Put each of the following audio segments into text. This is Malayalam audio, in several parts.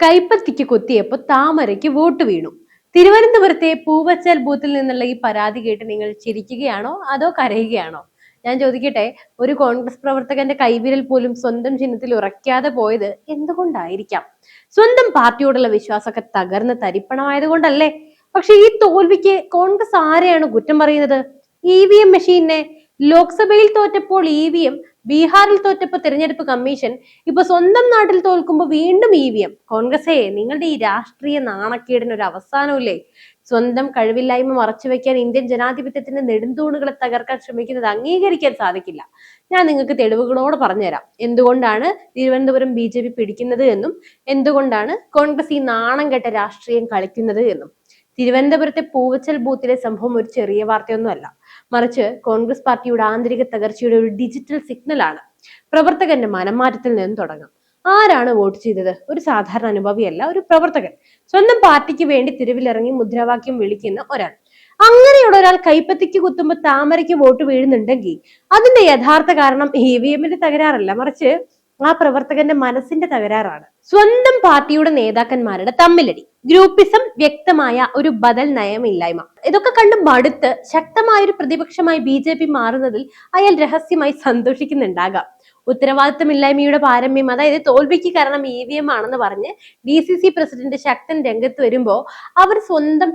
കൈപ്പത്തിക്ക് കൊത്തിയപ്പോൾ താമരയ്ക്ക് വോട്ട് വീണു. തിരുവനന്തപുരത്തെ പൂവച്ചൽ ബൂത്തിൽ നിന്നുള്ള ഈ പരാതി കേട്ട് നിങ്ങൾ ചിരിക്കുകയാണോ? അതോ കരയുകയാണോ? ഞാൻ ചോദിക്കട്ടെ ഒരു കോൺഗ്രസ് പ്രവർത്തകന്റെ കൈവിരൽ പോലും സ്വന്തം ചിഹ്നത്തിൽ ഉറയ്ക്കാതെ പോയത് എന്തുകൊണ്ടായിരിക്കാം? സ്വന്തം പാർട്ടിയോടുള്ള വിശ്വാസമൊക്കെ തകർന്ന് തരിപ്പണമായത് കൊണ്ടല്ലേ പക്ഷെ ഈ തോൽവിക്ക് കോൺഗ്രസ് ആരെയാണ് കുറ്റം പറയുന്നത്? ഇ വി എം മെഷീനെ ലോക്സഭയിൽ തോറ്റപ്പോൾ ഇ വി എം ബീഹാറിൽ തോറ്റപ്പോൾ തിരഞ്ഞെടുപ്പ് കമ്മീഷൻ ഇപ്പൊ സ്വന്തം നാട്ടിൽ തോൽക്കുമ്പോൾ വീണ്ടും ഇ വി എം. കോൺഗ്രസേ നിങ്ങളുടെ ഈ രാഷ്ട്രീയ നാണക്കേടിന് ഒരു അവസാനമില്ലേ? സ്വന്തം കഴിവില്ലായ്മ മറച്ചു വെക്കാൻ ഇന്ത്യൻ ജനാധിപത്യത്തിന്റെ നെടുന്തൂണുകളെ തകർക്കാൻ ശ്രമിക്കുന്നത് അംഗീകരിക്കാൻ സാധിക്കില്ല. ഞാൻ നിങ്ങൾക്ക് തെളിവുകളോട് പറഞ്ഞുതരാം. എന്തുകൊണ്ടാണ് തിരുവനന്തപുരം ബി ജെ പി പിടിക്കുന്നത് എന്നും എന്തുകൊണ്ടാണ് കോൺഗ്രസ് ഈ നാണം കെട്ട രാഷ്ട്രീയം കളിക്കുന്നത് എന്നും? തിരുവനന്തപുരത്തെ പൂവച്ചൽ ബൂത്തിലെ സംഭവം ഒരു ചെറിയ വാർത്തയൊന്നുമല്ല. മറിച്ച് കോൺഗ്രസ് പാർട്ടിയുടെ ആന്തരിക തകർച്ചയുടെ ഒരു ഡിജിറ്റൽ സിഗ്നലാണ് പ്രവർത്തകന്റെ മനംമാറ്റത്തിൽ നിന്ന് തുടങ്ങാം. ആരാണ് വോട്ട് ചെയ്തത്? ഒരു സാധാരണ അനുഭവിയല്ല ഒരു പ്രവർത്തകൻ. സ്വന്തം പാർട്ടിക്ക് വേണ്ടി തെരുവിലിറങ്ങി മുദ്രാവാക്യം വിളിക്കുന്ന ഒരാൾ. അങ്ങനെയുള്ള ഒരാൾ കൈപ്പത്തിക്ക് കുത്തുമ്പോൾ താമരയ്ക്ക് വോട്ട് വീഴുന്നുണ്ടെങ്കിൽ അതിന്റെ യഥാർത്ഥ കാരണം ഇ വി എമ്മിന്റെ തകരാറല്ല. മറിച്ച് ആ പ്രവർത്തകന്റെ മനസ്സിന്റെ തകരാറാണ്. സ്വന്തം പാർട്ടിയുടെ നേതാക്കന്മാരുടെ തമ്മിലടി. ഗ്രൂപ്പിസം വ്യക്തമായ ഒരു ബദൽ നയമില്ലായ്മ. ഇതൊക്കെ കണ്ട് മടുത്ത് ശക്തമായ ഒരു പ്രതിപക്ഷമായി ബി മാറുന്നതിൽ അയാൾ രഹസ്യമായി സന്തോഷിക്കുന്നുണ്ടാകാം. ഉത്തരവാദിത്തമില്ലായ്മയുടെ പാരമ്യം അതായത് തോൽവിക്ക് കാരണം ഇ വി എം ആണെന്ന് പറഞ്ഞ് D C C president Sakthan രംഗത്ത് വരുമ്പോൾ അവർ സ്വന്തം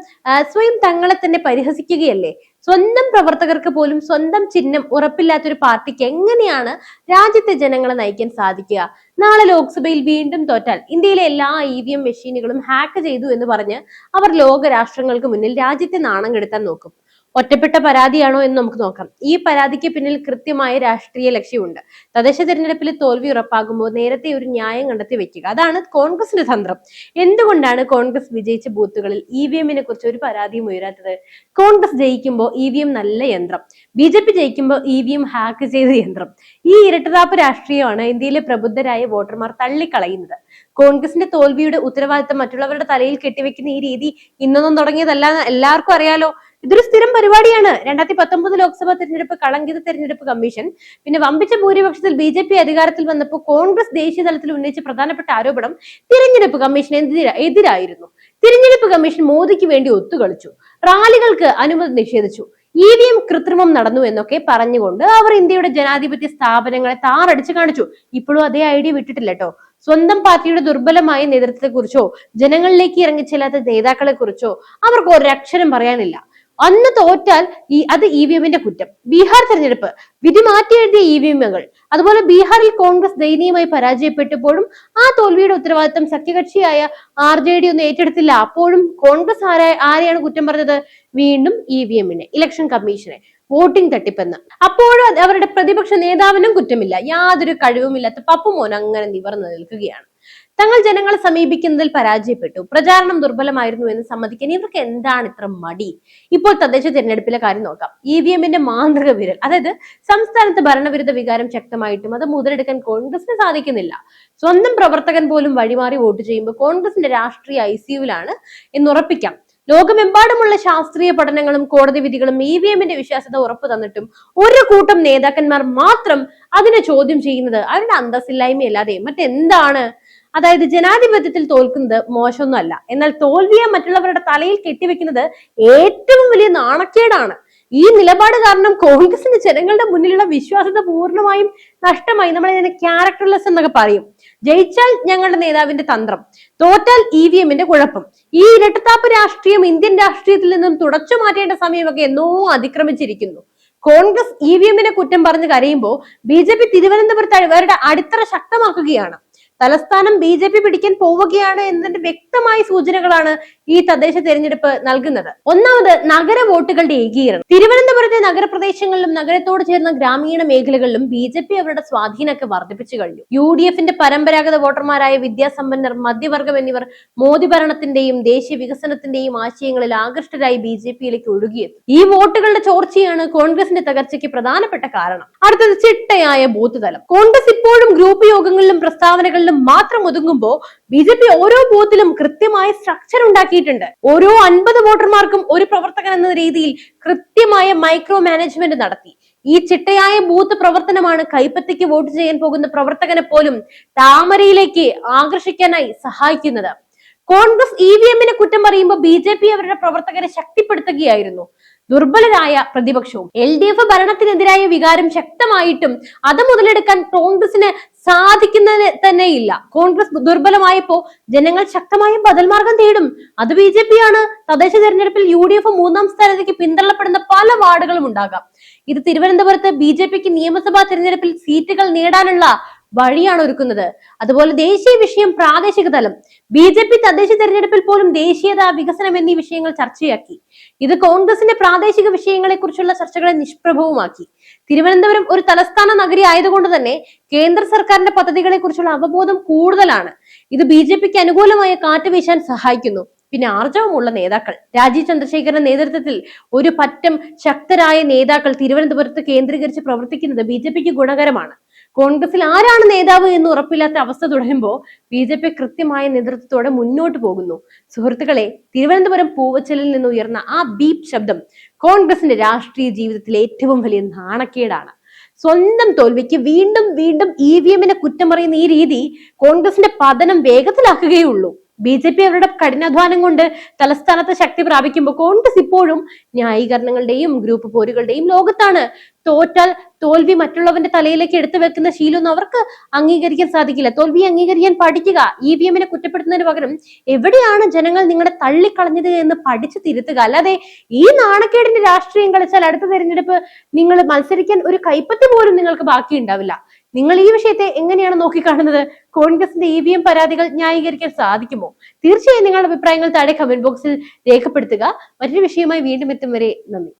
സ്വയം തങ്ങളെ തന്നെ പരിഹസിക്കുകയല്ലേ? സ്വന്തം പ്രവർത്തകർക്ക് പോലും സ്വന്തം ചിഹ്നം ഉറപ്പില്ലാത്തൊരു പാർട്ടിക്ക് എങ്ങനെയാണ് രാജ്യത്തെ ജനങ്ങളെ നയിക്കാൻ സാധിക്കുക? നാളെ ലോക്സഭയിൽ വീണ്ടും തോറ്റാൽ ഇന്ത്യയിലെ എല്ലാ ഇ വി എം മെഷീനുകളും ഹാക്ക് ചെയ്തു എന്ന് പറഞ്ഞ് അവർ ലോകരാഷ്ട്രങ്ങൾക്ക് മുന്നിൽ രാജ്യത്തെ നാണം കെടുത്താൻ നോക്കും. ഒറ്റപ്പെട്ട പരാതിയാണോ എന്ന് നമുക്ക് നോക്കാം. ഈ പരാതിക്ക് പിന്നിൽ കൃത്യമായ രാഷ്ട്രീയ ലക്ഷ്യമുണ്ട്. തദ്ദേശ തെരഞ്ഞെടുപ്പിൽ തോൽവി ഉറപ്പാകുമ്പോൾ നേരത്തെ ഒരു ന്യായം കണ്ടെത്തി വെക്കുക അതാണ് കോൺഗ്രസിന്റെ തന്ത്രം. എന്തുകൊണ്ടാണ് കോൺഗ്രസ് വിജയിച്ച ബൂത്തുകളിൽ ഇ വി എമ്മിനെ കുറിച്ച് ഒരു പരാതിയും ഉയരാത്തത്? കോൺഗ്രസ് ജയിക്കുമ്പോൾ ഇ വി എം നല്ല യന്ത്രം. ബി ജെ പി ജയിക്കുമ്പോൾ ഇ വി എം ഹാക്ക് ചെയ്ത യന്ത്രം. ഈ ഇരട്ടതാപ്പ് രാഷ്ട്രീയമാണ് ഇന്ത്യയിലെ പ്രബുദ്ധരായ വോട്ടർമാർ തള്ളിക്കളയുന്നത്. കോൺഗ്രസിന്റെ തോൽവിയുടെ ഉത്തരവാദിത്തം മറ്റുള്ളവരുടെ തലയിൽ കെട്ടിവെക്കുന്ന ഈ രീതി ഇന്നൊന്നും തുടങ്ങിയതല്ല എല്ലാവർക്കും അറിയാലോ. ഇതൊരു സ്ഥിരം പരിപാടിയാണ്. രണ്ടായിരത്തി പത്തൊമ്പത് ലോക്സഭാ തെരഞ്ഞെടുപ്പ് കളങ്കിത തെരഞ്ഞെടുപ്പ് കമ്മീഷൻ. പിന്നെ വമ്പിച്ച ഭൂരിപക്ഷത്തിൽ ബി ജെ പി അധികാരത്തിൽ വന്നപ്പോൾ കോൺഗ്രസ് ദേശീയ തലത്തിൽ ഉന്നയിച്ച പ്രധാനപ്പെട്ട ആരോപണം തിരഞ്ഞെടുപ്പ് കമ്മീഷൻ എതിരാ എതിരായിരുന്നു. തിരഞ്ഞെടുപ്പ് കമ്മീഷൻ മോദിക്ക് വേണ്ടി ഒത്തുകളിച്ചു. റാലികൾക്ക് അനുമതി നിഷേധിച്ചു. ഇ വി എം കൃത്രിമം നടന്നു എന്നൊക്കെ പറഞ്ഞുകൊണ്ട് അവർ ഇന്ത്യയുടെ ജനാധിപത്യ സ്ഥാപനങ്ങളെ താറടിച്ചു കാണിച്ചു. ഇപ്പോഴും അതേ ഐഡിയ വിട്ടിട്ടില്ല കേട്ടോ സ്വന്തം പാർട്ടിയുടെ ദുർബലമായ നേതൃത്വത്തെക്കുറിച്ചോ ജനങ്ങളിലേക്ക് ഇറങ്ങിച്ചെല്ലാത്ത നേതാക്കളെ കുറിച്ചോ അവർക്ക് ഒരക്ഷരം പറയാനില്ല. അന്ന് തോറ്റാൽ ഈ അത് ഇ വി എമ്മിന്റെ കുറ്റം. ബീഹാർ തെരഞ്ഞെടുപ്പ്. വിധി മാറ്റി എഴുതിയ ഇ വി എമ്മുകൾ അതുപോലെ ബീഹാറിൽ കോൺഗ്രസ് ദയനീയമായി പരാജയപ്പെട്ടപ്പോഴും ആ തോൽവിയുടെ ഉത്തരവാദിത്തം സഖ്യകക്ഷിയായ ആർ ജെ ഡി ഒന്നും ഏറ്റെടുത്തില്ല. അപ്പോഴും കോൺഗ്രസ് ആരായ ആരെയാണ് കുറ്റം പറഞ്ഞത്? വീണ്ടും ഇ വി എമ്മിനെ ഇലക്ഷൻ കമ്മീഷനെ വോട്ടിംഗ് തട്ടിപ്പെന്ന്. അപ്പോഴും അവരുടെ പ്രതിപക്ഷ നേതാവിനും കുറ്റമില്ല. യാതൊരു കഴിവുമില്ലാത്ത പപ്പുമോൻ അങ്ങനെ നിവർന്നു നിൽക്കുകയാണ്. തങ്ങൾ ജനങ്ങളെ സമീപിക്കുന്നതിൽ പരാജയപ്പെട്ടു. പ്രചാരണം ദുർബലമായിരുന്നു എന്ന് സമ്മതിക്കാൻ ഇവർക്ക് എന്താണ് ഇത്ര മടി? ഇപ്പോൾ തദ്ദേശ തിരഞ്ഞെടുപ്പിലെ കാര്യം നോക്കാം. ഇ വി എമ്മിന്റെ മാന്ത്രിക വിരൽ അതായത് സംസ്ഥാനത്ത് ഭരണവിരുദ്ധ വികാരം ശക്തമായിട്ടും അത് മുതലെടുക്കാൻ കോൺഗ്രസിന് സാധിക്കുന്നില്ല. സ്വന്തം പ്രവർത്തകൻ പോലും വഴിമാറി വോട്ട് ചെയ്യുമ്പോൾ കോൺഗ്രസിന്റെ രാഷ്ട്രീയ ഐ സിയുവിലാണ് എന്നുറപ്പിക്കാം ലോകമെമ്പാടുമുള്ള ശാസ്ത്രീയ പഠനങ്ങളും കോടതി വിധികളും ഇ വി എമ്മിന്റെ വിശ്വാസ്യത ഉറപ്പു തന്നിട്ടും ഒരു കൂട്ടം നേതാക്കന്മാർ മാത്രം അതിനെ ചോദ്യം ചെയ്യുന്നത് അവരുടെ അന്തസ്സില്ലായ്മയല്ലാതെ മറ്റെന്താണ്? അതായത് ജനാധിപത്യത്തിൽ തോൽക്കുന്നത് മോശമൊന്നുമല്ല. എന്നാൽ തോൽവിയെ മറ്റുള്ളവരുടെ തലയിൽ കെട്ടിവെക്കുന്നത് ഏറ്റവും വലിയ നാണക്കേടാണ്. ഈ നിലപാട് കാരണം കോൺഗ്രസിന്റെ ജനങ്ങളുടെ മുന്നിലുള്ള വിശ്വാസത പൂർണമായും നഷ്ടമായി. നമ്മൾ ഇതിനെ ക്യാരക്ടർലെസ് എന്നൊക്കെ പറയും. ജയിച്ചാൽ ഞങ്ങളുടെ നേതാവിന്റെ തന്ത്രം. തോറ്റാൽ ഇ വി എമ്മിന്റെ കുഴപ്പം. ഈ ഇരട്ടത്താപ്പ് രാഷ്ട്രീയം ഇന്ത്യൻ രാഷ്ട്രീയത്തിൽ നിന്നും തുടച്ചു മാറ്റേണ്ട സമയമൊക്കെ എന്നോ അതിക്രമിച്ചിരിക്കുന്നു. കോൺഗ്രസ് ഇ വി എമ്മിനെ കുറ്റം പറഞ്ഞ് കരയുമ്പോൾ ബി ജെ പി തിരുവനന്തപുരത്ത് അവരുടെ അടിത്തറ ശക്തമാക്കുകയാണ്. തലസ്ഥാനം ബി ജെ പി പിടിക്കാൻ പോവുകയാണ് എന്നതിന്റെ വ്യക്തമായ സൂചനകളാണ് ഈ തദ്ദേശ തെരഞ്ഞെടുപ്പ് നൽകുന്നത്. ഒന്നാമത് നഗര വോട്ടുകളുടെ ഏകീകരണം. തിരുവനന്തപുരത്തെ നഗരപ്രദേശങ്ങളിലും നഗരത്തോട് ചേർന്ന ഗ്രാമീണ മേഖലകളിലും ബി ജെ പി അവരുടെ സ്വാധീനമൊക്കെ വർദ്ധിപ്പിച്ചു കഴിഞ്ഞു. യു ഡി എഫിന്റെ പരമ്പരാഗത വോട്ടർമാരായ വിദ്യാസമ്പന്നർ മധ്യവർഗം എന്നിവർ മോദി ഭരണത്തിന്റെയും ദേശീയ വികസനത്തിന്റെയും ആശയങ്ങളിൽ ആകൃഷ്ടരായി ബി ജെ പിയിലേക്ക് ഒഴുകിയെത്തി. ഈ വോട്ടുകളുടെ ചോർച്ചയാണ് കോൺഗ്രസിന്റെ തകർച്ചയ്ക്ക് പ്രധാനപ്പെട്ട കാരണം. അടുത്തത് ചിട്ടയായ ബൂത്ത് തലം. കോൺഗ്രസ് ഇപ്പോഴും ഗ്രൂപ്പ് യോഗങ്ങളിലും പ്രസ്താവനകളിലും മാത്രം ഒതുങ്ങുമ്പോൾ ബി ജെ പി ഓരോ ബൂത്തിലും കൃത്യമായ സ്ട്രക്ചർ ഉണ്ടാക്കിയിട്ടുണ്ട്. ഓരോ അൻപത് വോട്ടർമാർക്കും ഒരു പ്രവർത്തകൻ എന്ന രീതിയിൽ കൃത്യമായ മൈക്രോ മാനേജ്മെന്റ് നടത്തി. ഈ ചിട്ടയായ ബൂത്ത് പ്രവർത്തനമാണ് കൈപ്പത്തിക്ക് വോട്ട് ചെയ്യാൻ പോകുന്ന പ്രവർത്തകനെ പോലും താമരയിലേക്ക് ആകർഷിക്കാനായി സഹായിക്കുന്നത്. കോൺഗ്രസ് ഇ വി എമ്മിനെ കുറ്റം പറയുമ്പോൾ ബി ജെ പി അവരുടെ പ്രവർത്തകരെ ശക്തിപ്പെടുത്തുകയായിരുന്നു. ദുർബലരായ പ്രതിപക്ഷവും എൽ ഡി എഫ് ഭരണത്തിനെതിരായ വികാരം ശക്തമായിട്ടും അത് മുതലെടുക്കാൻ കോൺഗ്രസിന് സാധിക്കുന്നത് ഇല്ല. കോൺഗ്രസ് ദുർബലമായപ്പോ ജനങ്ങൾ ശക്തമായ ബദൽ മാർഗം തേടും. അത് ബി ജെ പി ആണ് തദ്ദേശ തെരഞ്ഞെടുപ്പിൽ യു ഡി എഫ് മൂന്നാം സ്ഥാനത്തേക്ക് പിന്തള്ളപ്പെടുന്ന പല വാർഡുകളും ഉണ്ടാകാം. ഇത് തിരുവനന്തപുരത്ത് ബി ജെ പിക്ക് നിയമസഭാ തെരഞ്ഞെടുപ്പിൽ സീറ്റുകൾ നേടാനുള്ള വഴിയാണ് ഒരുക്കുന്നത്. അതുപോലെ ദേശീയ വിഷയം പ്രാദേശിക തലം. ബി ജെ പി തദ്ദേശ തെരഞ്ഞെടുപ്പിൽ പോലും ദേശീയത വികസനം എന്നീ വിഷയങ്ങൾ ചർച്ചയാക്കി. ഇത് കോൺഗ്രസിന്റെ പ്രാദേശിക വിഷയങ്ങളെ കുറിച്ചുള്ള ചർച്ചകളെ നിഷ്പ്രഭവുമാക്കി. തിരുവനന്തപുരം ഒരു തലസ്ഥാന നഗരി ആയതുകൊണ്ട് തന്നെ കേന്ദ്ര സർക്കാരിന്റെ പദ്ധതികളെ കുറിച്ചുള്ള അവബോധം കൂടുതലാണ്. ഇത് ബി ജെ പിക്ക് അനുകൂലമായ കാറ്റ് വീശാൻ സഹായിക്കുന്നു. പിന്നെ ആർജവമുള്ള നേതാക്കൾ. രാജീവ് ചന്ദ്രശേഖരന്റെ നേതൃത്വത്തിൽ ഒരു പറ്റം ശക്തരായ നേതാക്കൾ തിരുവനന്തപുരത്ത് കേന്ദ്രീകരിച്ച് പ്രവർത്തിക്കുന്നത് ബി ഗുണകരമാണ്. കോൺഗ്രസിൽ ആരാണ് നേതാവ് എന്ന് ഉറപ്പില്ലാത്ത അവസ്ഥ തുടരുമ്പോൾ ബി ജെ പി കൃത്യമായ നേതൃത്വത്തോടെ മുന്നോട്ട് പോകുന്നു. സുഹൃത്തുക്കളെ തിരുവനന്തപുരം പൂവച്ചലിൽ നിന്ന് ഉയർന്ന ആ ബീപ് ശബ്ദം കോൺഗ്രസിന്റെ രാഷ്ട്രീയ ജീവിതത്തിലെ ഏറ്റവും വലിയ നാണക്കേടാണ്. സ്വന്തം തോൽവിക്ക് വീണ്ടും വീണ്ടും ഇ വി എമ്മിനെ കുറ്റം പറയുന്ന ഈ രീതി കോൺഗ്രസിന്റെ പതനം വേഗത്തിലാക്കുകയുള്ളൂ ബി ജെ പി അവരുടെ കഠിനാധ്വാനം കൊണ്ട് തലസ്ഥാനത്ത് ശക്തി പ്രാപിക്കുമ്പോൾ കോൺഗ്രസ് ഇപ്പോഴും ന്യായീകരണങ്ങളുടെയും ഗ്രൂപ്പ് പോരുകളുടെയും ലോകത്താണ്. തോറ്റാൽ തോൽവി മറ്റുള്ളവന്റെ തലയിലേക്ക് എടുത്തു വെക്കുന്ന ശീലമൊന്നും അവർക്ക് അംഗീകരിക്കാൻ സാധിക്കില്ല. തോൽവി അംഗീകരിക്കാൻ പഠിക്കുക ഇ വി എമ്മിനെ കുറ്റപ്പെടുത്തുന്നതിന് പകരം എവിടെയാണ് ജനങ്ങൾ നിങ്ങളെ തള്ളിക്കളഞ്ഞത് എന്ന് പഠിച്ചു തിരുത്തുക? അല്ലാതെ ഈ നാണക്കേടിന്റെ രാഷ്ട്രീയം കളിച്ചാൽ അടുത്ത തെരഞ്ഞെടുപ്പ് നിങ്ങൾ മത്സരിക്കാൻ ഒരു കൈപ്പത്തി പോലും നിങ്ങൾക്ക് ബാക്കി ഉണ്ടാവില്ല നിങ്ങൾ ഈ വിഷയത്തെ എങ്ങനെയാണ് നോക്കിക്കാണുന്നത്? കോൺഗ്രസിന്റെ ഇ വി എം പരാതികൾ ന്യായീകരിക്കാൻ സാധിക്കുമോ? തീർച്ചയായും നിങ്ങളുടെ അഭിപ്രായങ്ങൾ താഴെ കമന്റ് ബോക്സിൽ രേഖപ്പെടുത്തുക. മറ്റൊരു വിഷയമായി വീണ്ടും എത്തും വരെ നന്ദി.